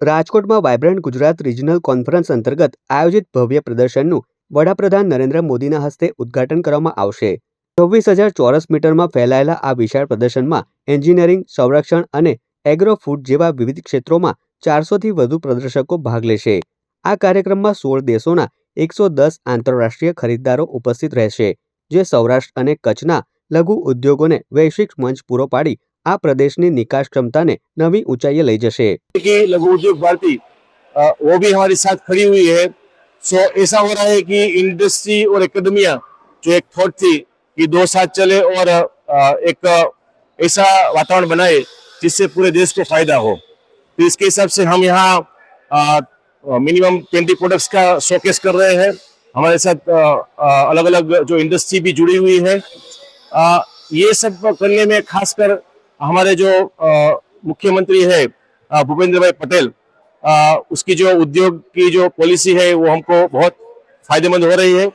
રાજકોટમાં vibrant Gujarat regional conference અંતર્ગત આયોજિત ભવ્ય પ્રદર્શનનું વડાપ્રધાન નરેન્દ્ર મોદીના હસ્તે ઉદ્ઘાટન કરવામાં આવશે. છવ્વીસ હજાર ચોરસ મીટરમાં ફેલાયેલા આ વિશાળ પ્રદર્શનમાં એન્જિનિયરિંગ, સંરક્ષણ અને એગ્રો ફૂડ જેવા વિવિધ ક્ષેત્રોમાં ચારસોથી વધુ પ્રદર્શકો ભાગ લેશે. આ કાર્યક્રમમાં સોળ દેશોના એકસો દસ આંતરરાષ્ટ્રીય ખરીદદારો ઉપસ્થિત રહેશે, જે સૌરાષ્ટ્ર અને કચ્છના લઘુ ઉદ્યોગોને વૈશ્વિક મંચ પૂરો પાડી આ પ્રદેશની નિકાસ ક્ષમતાને નવી ઊંચાઈએ લઈ જશે की लघु उद्योग भारती अ, वो भी हमारे साथ खड़ी हुई है सो ऐसा हो रहा है कि इंडस्ट्री और एकेडमिया जो एक थॉट थी कि दो साथ चले और अ, एक अ, ऐसा वातावरण बनाए जिससे पूरे देश को फायदा हो तो इसके हिसाब से हम यहाँ मिनिमम ट्वेंटी प्रोडक्ट्स का शोकेस कर रहे हैं हमारे साथ अलग अलग जो इंडस्ट्री भी जुड़ी हुई है अ, ये सब करने में खासकर हमारे जो अ, मुख्यमंत्री है अ, भूपेंद्र भाई पटेल अ, उसकी जो उद्योग की जो पॉलिसी है वो हमको बहुत फायदेमंद हो रही है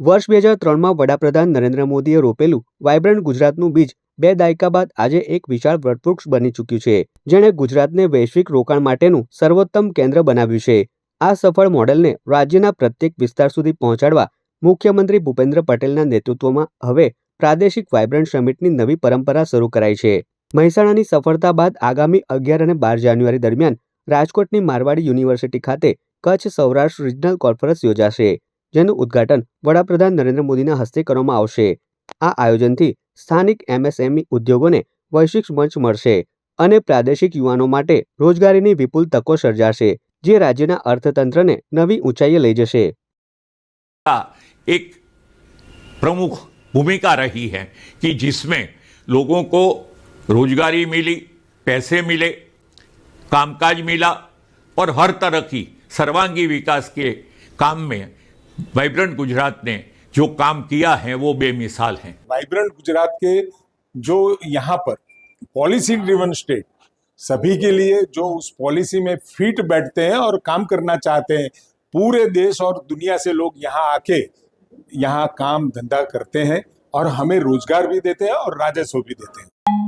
વર્ષ બે હજાર ત્રણમાં વડાપ્રધાન નરેન્દ્ર મોદીએ રોપેલું વાયબ્રન્ટ ગુજરાતનું બીજ બે દાયકા બાદ આજે એક વિશાળ વટવૃક્ષ બની ચૂક્યું છે જેણે ગુજરાતને વૈશ્વિક રોકાણ માટેનું સર્વોત્તમ કેન્દ્ર બનાવ્યું છે આ સફળ મોડેલને રાજ્યના પ્રત્યેક વિસ્તાર સુધી પહોંચાડવા મુખ્યમંત્રી ભૂપેન્દ્ર પટેલના નેતૃત્વમાં હવે પ્રાદેશિક વાઇબ્રન્ટ સમિટની નવી પરંપરા શરૂ કરાઈ છે. મહેસાણાની સફળતા બાદ આગામી અગિયાર અને બાર જાન્યુઆરી દરમિયાન રાજકોટની મારવાડી યુનિવર્સિટી ખાતે કચ્છ સૌરાષ્ટ્ર રિજનલ કોન્ફરન્સ યોજાશે, જેનું ઉદ્ઘાટન વડાપ્રધાન નરેન્દ્ર મોદીના હસ્તે કરવામાં આવશે. આ આયોજનથી સ્થાનિક એમએસએમઈ ઉદ્યોગોને વૈશ્વિક મંચ મળશે અને પ્રાદેશિક યુવાનો માટે રોજગારીની વિપુલ તકો સર્જાશે, જે રાજ્યના અર્થતંત્રને નવી ઊંચાઈએ લઈ જશે. આ એક પ્રમુખ भूमिका रही है कि जिसमें लोगों को रोजगारी मिली, पैसे मिले, कामकाज मिला और हर तरह की सर्वांगी विकास के काम में वाइब्रेंट गुजरात ने जो काम किया है, वो बेमिसाल है। वाइब्रेंट गुजरात के जो यहाँ पर पॉलिसी ड्रिवन स्टेट सभी के लिए जो उस पॉलिसी में फिट बैठते हैं और काम करना चाहते हैं, पूरे देश और दुनिया से लोग यहाँ आके यहाँ काम धंधा करते हैं और हमें रोजगार भी देते हैं और राजस्व भी देते हैं